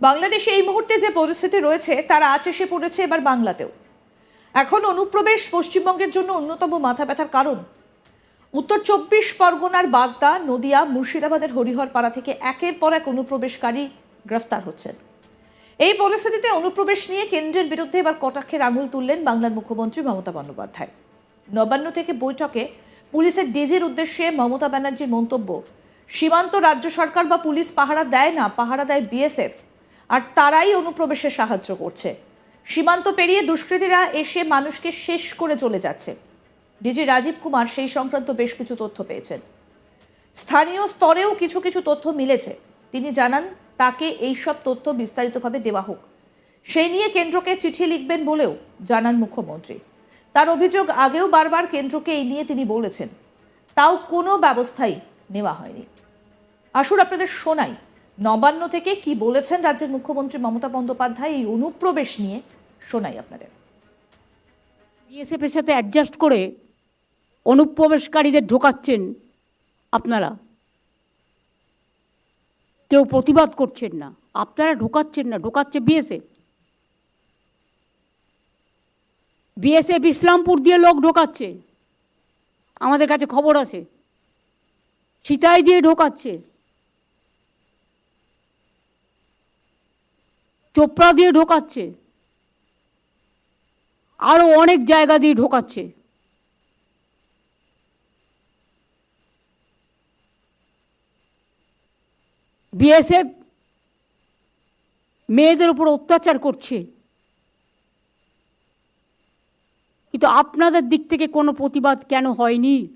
বাংলাদেশে এই মুহূর্তে যে পরিস্থিতি রয়েছে, তার আঁচ এসে পড়েছে এবার বাংলাতেও। এখন অনুপ্রবেশ পশ্চিমবঙ্গের জন্য অন্যতম মাথা ব্যথার কারণ। উত্তর চব্বিশ পরগনার বাগদা, নদিয়া, মুর্শিদাবাদের হরিহরপাড়া থেকে একের পর এক অনুপ্রবেশকারী গ্রেফতার হচ্ছেন। এই পরিস্থিতিতে অনুপ্রবেশ নিয়ে কেন্দ্রের বিরুদ্ধে এবার কটাক্ষের আঙুল তুললেন বাংলার মুখ্যমন্ত্রী মমতা বন্দ্যোপাধ্যায়। নবান্ন থেকে বৈঠকে পুলিশের ডিজির উদ্দেশ্যে মমতা ব্যানার্জির মন্তব্য, সীমান্ত রাজ্য সরকার বা পুলিশ পাহারা দেয় না, পাহারা দেয় বিএসএফ। আর তারাই অনুপ্রবেশে সাহায্য করছে। সীমান্ত পেরিয়ে দুষ্কৃতীরা এসে মানুষকে শেষ করে চলে যাচ্ছে। ডিজি রাজীব কুমার সেই সংক্রান্ত বেশ কিছু তথ্য পেয়েছেন। স্থানীয় স্তরেও কিছু কিছু তথ্য মিলেছে। তিনি জানান, তাকে এইসব তথ্য বিস্তারিতভাবে দেওয়া হোক। সেই নিয়ে কেন্দ্রকে চিঠি লিখবেন বলেও জানান মুখ্যমন্ত্রী। তার অভিযোগ আগেও বারবার কেন্দ্রকে এই নিয়ে তিনি বলেছেন। তাও কোনো ব্যবস্থাই নেওয়া হয়নি। আসুন আপনাদের শোনাই নবান্ন থেকে কি বলেছেন রাজ্যের মুখ্যমন্ত্রী মমতা বন্দ্যোপাধ্যায় এই অনুপ্রবেশ নিয়ে? শোনাই আপনাদের। বিএসএফের সাথে অ্যাডজাস্ট করে অনুপ্রবেশকারীদের ঢোকাচ্ছেন আপনারা। কেউ প্রতিবাদ করছেন না। আপনারা ঢোকাচ্ছেন না, ঢোকাচ্ছে বিএসএফ। বিএসএফ ইসলামপুর দিয়ে লোক ঢোকাচ্ছে। আমাদের কাছে খবর আছে। সিতাই দিয়ে ঢোকাচ্ছে। চোপড়া দিয়ে ঢোকাচ্ছে। আরও অনেক জায়গা দিয়ে ঢোকাচ্ছে। বিএসএফ মেয়েদের উপর অত্যাচার করছে। কিন্তু আপনাদের দিক থেকে কোনো প্রতিবাদ কেন হয়নি?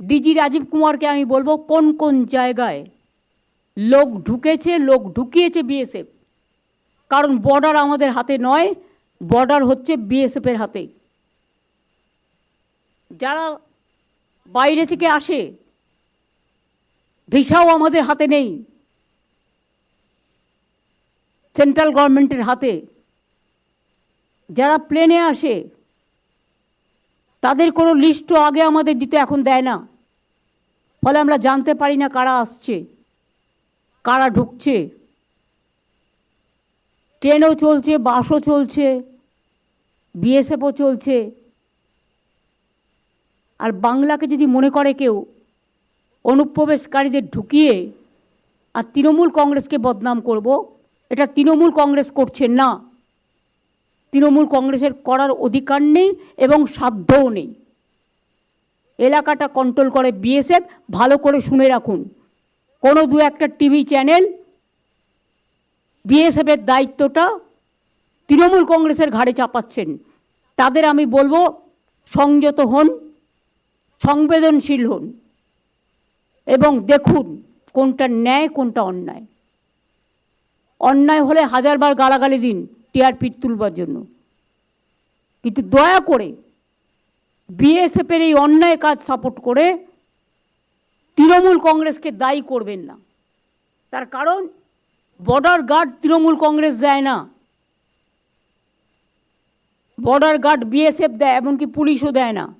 ডিজি রাজীব কুমারকে আমি বলব, কোন কোন জায়গায় লোক ঢুকেছে, লোক ঢুকিয়েছে বিএসএফ কারণ বর্ডার আমাদের হাতে নয় বর্ডার হচ্ছে বিএসএফের হাতে। যারা বাইরে থেকে আসে, ভিসাও আমাদের হাতে নেই। সেন্ট্রাল গভর্নমেন্টের হাতে। যারা প্লেনে আসে, তাদের কোনো লিস্টও আগে আমাদের দিতে এখন দেয় না। ফলে আমরা জানতে পারি না কারা আসছে। কারা ঢুকছে? ট্রেনও চলছে, বাসও চলছে, বিএসএফও চলছে। আর বাংলাকে যদি মনে করে কেউ, অনুপ্রবেশকারীদের ঢুকিয়ে আর তৃণমূল কংগ্রেসকে বদনাম করব, এটা তৃণমূল কংগ্রেস করছে না। তৃণমূল কংগ্রেসের করার অধিকার নেই এবং সাধ্যও নেই। এলাকাটা কন্ট্রোল করে বিএসএফ, ভালো করে শুনে রাখুন। কোনো দু একটা টিভি চ্যানেল বিএসএফের দায়িত্বটা তৃণমূল কংগ্রেসের ঘাড়ে চাপাচ্ছেন। তাদের আমি বলব, সংযত হন, সংবেদনশীল হন এবং দেখুন কোনটা ন্যায়, কোনটা অন্যায়। অন্যায় হলে হাজারবার গালাগালি দিন টিআরপি তুলবার জন্য। কিন্তু দয়া করে বিএসএফের এই অন্যায় কাজ সাপোর্ট করে তৃণমূল কংগ্রেসকে দায়ী করবেন না। তার কারণ বর্ডার গার্ড তৃণমূল কংগ্রেস দেয় না। বর্ডার গার্ড বিএসএফ দেয়, এমনকি পুলিশও দেয় না।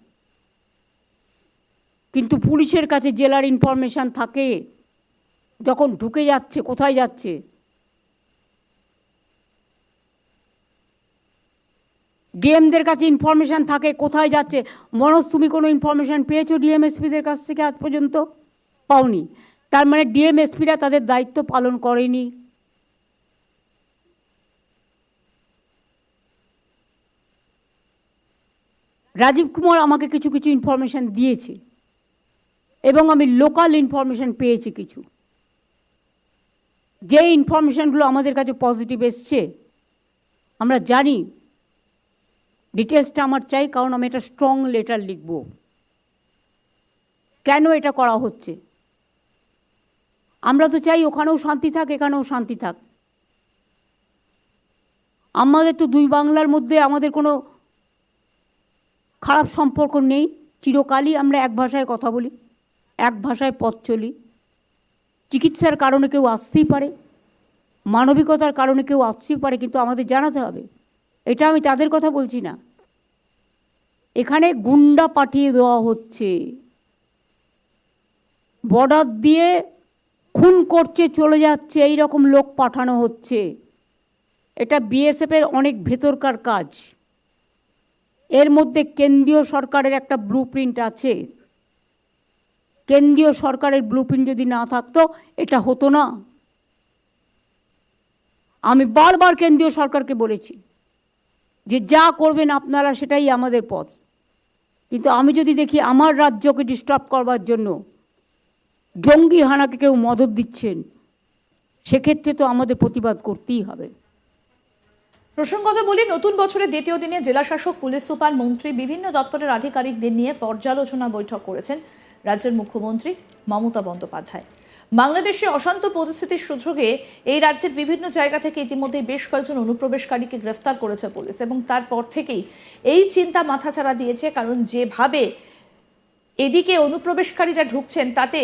কিন্তু পুলিশের কাছে জেলার ইনফরমেশান থাকে, যখন ঢুকে যাচ্ছে, কোথায় যাচ্ছে। ডিএমদের কাছে ইনফরমেশান থাকে, কোথায় যাচ্ছে। মনোজ, তুমি কোনো ইনফরমেশান পেয়েছ ডিএমএসপিদের কাছ থেকে আজ পর্যন্ত? পাওনি। তার মানে ডিএমএসপিরা তাদের দায়িত্ব পালন করেনি। রাজীব কুমার আমাকে কিছু কিছু ইনফরমেশান দিয়েছে এবং আমি লোকাল ইনফরমেশান পেয়েছি কিছু। যে ইনফরমেশানগুলো আমাদের কাছে পজিটিভ এসছে, আমরা জানি। ডিটেলসটা আমার চাই, কারণ আমি এটা স্ট্রং লেটার লিখব। কেন এটা করা হচ্ছে? আমরা তো চাই ওখানেও শান্তি থাক, এখানেও শান্তি থাক। আমাদের তো দুই বাংলার মধ্যে আমাদের কোনো খারাপ সম্পর্ক নেই। চিরকালই আমরা এক ভাষায় কথা বলি, এক ভাষায় পথ চলি। চিকিৎসার কারণে কেউ আসতেই পারে, মানবিকতার কারণে কেউ আসতেই পারে, কিন্তু আমাদের জানাতে হবে। এটা আমি তাদের কথা বলছি না। এখানে গুন্ডা পাঠিয়ে দেওয়া হচ্ছে। বর্ডার দিয়ে খুন করছে, চলে যাচ্ছে এই রকম লোক পাঠানো হচ্ছে। এটা বিএসএফের অনেক ভেতরকার কাজ। এর মধ্যে কেন্দ্রীয় সরকারের একটা ব্লু আছে। কেন্দ্রীয় সরকারের ব্লু যদি না থাকতো, এটা হতো না। আমি বারবার কেন্দ্রীয় সরকারকে বলেছি যে যা করবেন আপনারা সেটাই আমাদের পথ। কিন্তু আমি যদি দেখি আমার রাজ্যকে ডিস্টার্ব করবার জন্য জঙ্গি হানাকে কেউ মদত দিচ্ছেন, সেক্ষেত্রে তো আমাদের প্রতিবাদ করতেই হবে। প্রসঙ্গত বলি, নতুন বছরের দ্বিতীয় দিনে জেলাশাসক, পুলিশ সুপার, মন্ত্রী, বিভিন্ন দপ্তরের আধিকারিকদের নিয়ে পর্যালোচনা বৈঠক করেছেন রাজ্যের মুখ্যমন্ত্রী মমতা বন্দ্যোপাধ্যায়। বাংলাদেশে অশান্ত পরিস্থিতির সুযোগে এই রাজ্যের বিভিন্ন জায়গা থেকে ইতিমধ্যে বেশ কয়েকজন অনুপ্রবেশকারীকে গ্রেফতার করেছে পুলিশ এবং তারপর থেকেই এই চিন্তা মাথাচাড়া দিয়েছে, কারণ যেভাবে এদিকে অনুপ্রবেশকারীরা ঢুকছেন, তাতে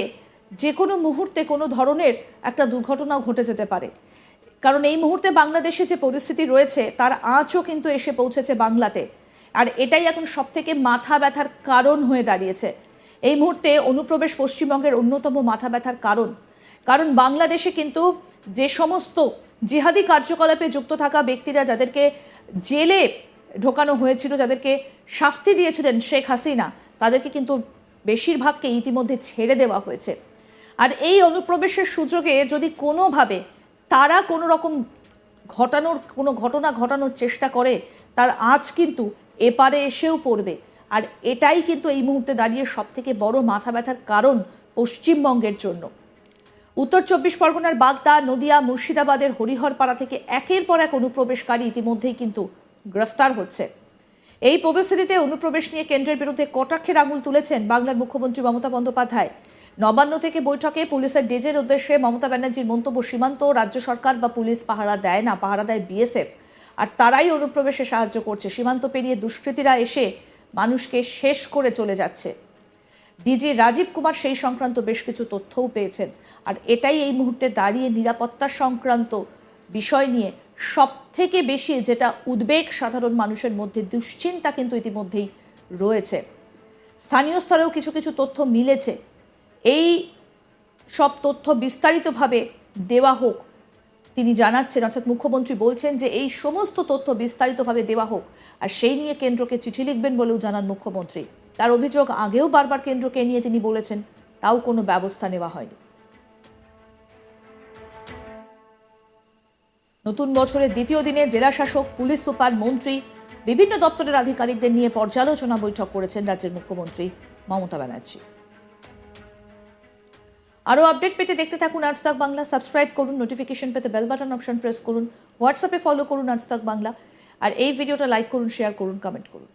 যে কোনো মুহূর্তে কোনো ধরনের একটা দুর্ঘটনাও ঘটে যেতে পারে। কারণ এই মুহূর্তে বাংলাদেশে যে পরিস্থিতি রয়েছে, তার আঁচও কিন্তু এসে পৌঁছেছে বাংলাতে। আর এটাই এখন সব থেকে মাথা ব্যথার কারণ হয়ে দাঁড়িয়েছে। এই মুহূর্তে অনুপ্রবেশ পশ্চিমবঙ্গের অন্যতম মাথা ব্যথার কারণ। কারণ বাংলাদেশে কিন্তু যে সমস্ত জিহাদি কার্যকলাপে যুক্ত থাকা ব্যক্তিরা যাদেরকে জেলে ঢোকানো হয়েছিল, যাদেরকে শাস্তি দিয়েছিলেন শেখ হাসিনা, তাদেরকে কিন্তু বেশিরভাগকে ইতিমধ্যে ছেড়ে দেওয়া হয়েছে। আর এই অনুপ্রবেশের সুযোগে যদি কোনোভাবে তারা কোনো রকম ঘটানোর, কোনো ঘটনা ঘটানোর চেষ্টা করে, তার আজ কিন্তু এপারে এসেও পড়বে। আর এটাই কিন্তু এই মুহূর্তে দাঁড়িয়ে সব থেকে বড় মাথা ব্যথার কারণ পশ্চিমবঙ্গের জন্য। উত্তর চব্বিশ পরগনার বাগদা, নদিয়া, মুর্শিদাবাদের হরিহরপাড়া থেকে একের পর এক অনুপ্রবেশকারী ইতিমধ্যেই কিন্তু গ্রেফতার হচ্ছে। এই পরিস্থিতিতে অনুপ্রবেশ নিয়ে কেন্দ্রের বিরুদ্ধে কটাক্ষের আঙুল তুলেছেন বাংলার মুখ্যমন্ত্রী মমতা বন্দ্যোপাধ্যায়। নবান্ন থেকে বৈঠকে পুলিশের ডেজের উদ্দেশ্যে মমতা ব্যানার্জির মন্তব্য সীমান্ত, রাজ্য সরকার বা পুলিশ পাহারা দেয় না, পাহারা দেয় বিএসএফ আর তারাই অনুপ্রবেশে সাহায্য করছে। সীমান্ত পেরিয়ে দুষ্কৃতীরা এসে মানুষকে শেষ করে চলে যাচ্ছে। ডিজি রাজীব কুমার সেই সংক্রান্ত বেশ কিছু তথ্যও পেয়েছেন। আর এটাই এই মুহূর্তে দাঁড়িয়ে নিরাপত্তা সংক্রান্ত বিষয় নিয়ে সব থেকে বেশি যেটা উদ্বেগ সাধারণ মানুষের মধ্যে, দুশ্চিন্তা কিন্তু ইতিমধ্যেই রয়েছে। স্থানীয় স্তরেও কিছু কিছু তথ্য মিলেছে। এই সব তথ্য বিস্তারিতভাবে দেওয়া হোক, তিনি জানাচ্ছেন, অর্থাৎ মুখ্যমন্ত্রী বলছেন যে এই সমস্ত তথ্য বিস্তারিতভাবে দেওয়া হোক, আর সেই নিয়ে কেন্দ্রকে চিঠি লিখবেন বলেও জানান মুখ্যমন্ত্রী। তার অভিযোগ আগেও বারবার কেন্দ্রকে নিয়ে তিনি বলেছেন, তাও কোনো ব্যবস্থা নেওয়া হয়নি। নতুন বছরের দ্বিতীয় দিনে জেলা শাসক, পুলিশ সুপার, মন্ত্রী, বিভিন্ন দপ্তরের আধিকারিকদের নিয়ে পর্যালোচনা বৈঠক করেছেন রাজ্যের মুখ্যমন্ত্রী মমতা ব্যানার্জি। আরও আপডেট পেতে দেখতে থাকুন আজ তাক বাংলা। সাবস্ক্রাইব করুন নোটিফিকেশন পেতে বেল বাটন অপশন প্রেস করুন। হোয়াটসঅ্যাপে ফলো করুন আজ তাক বাংলা। আর এই ভিডিওটা লাইক করুন শেয়ার করুন কমেন্ট করুন।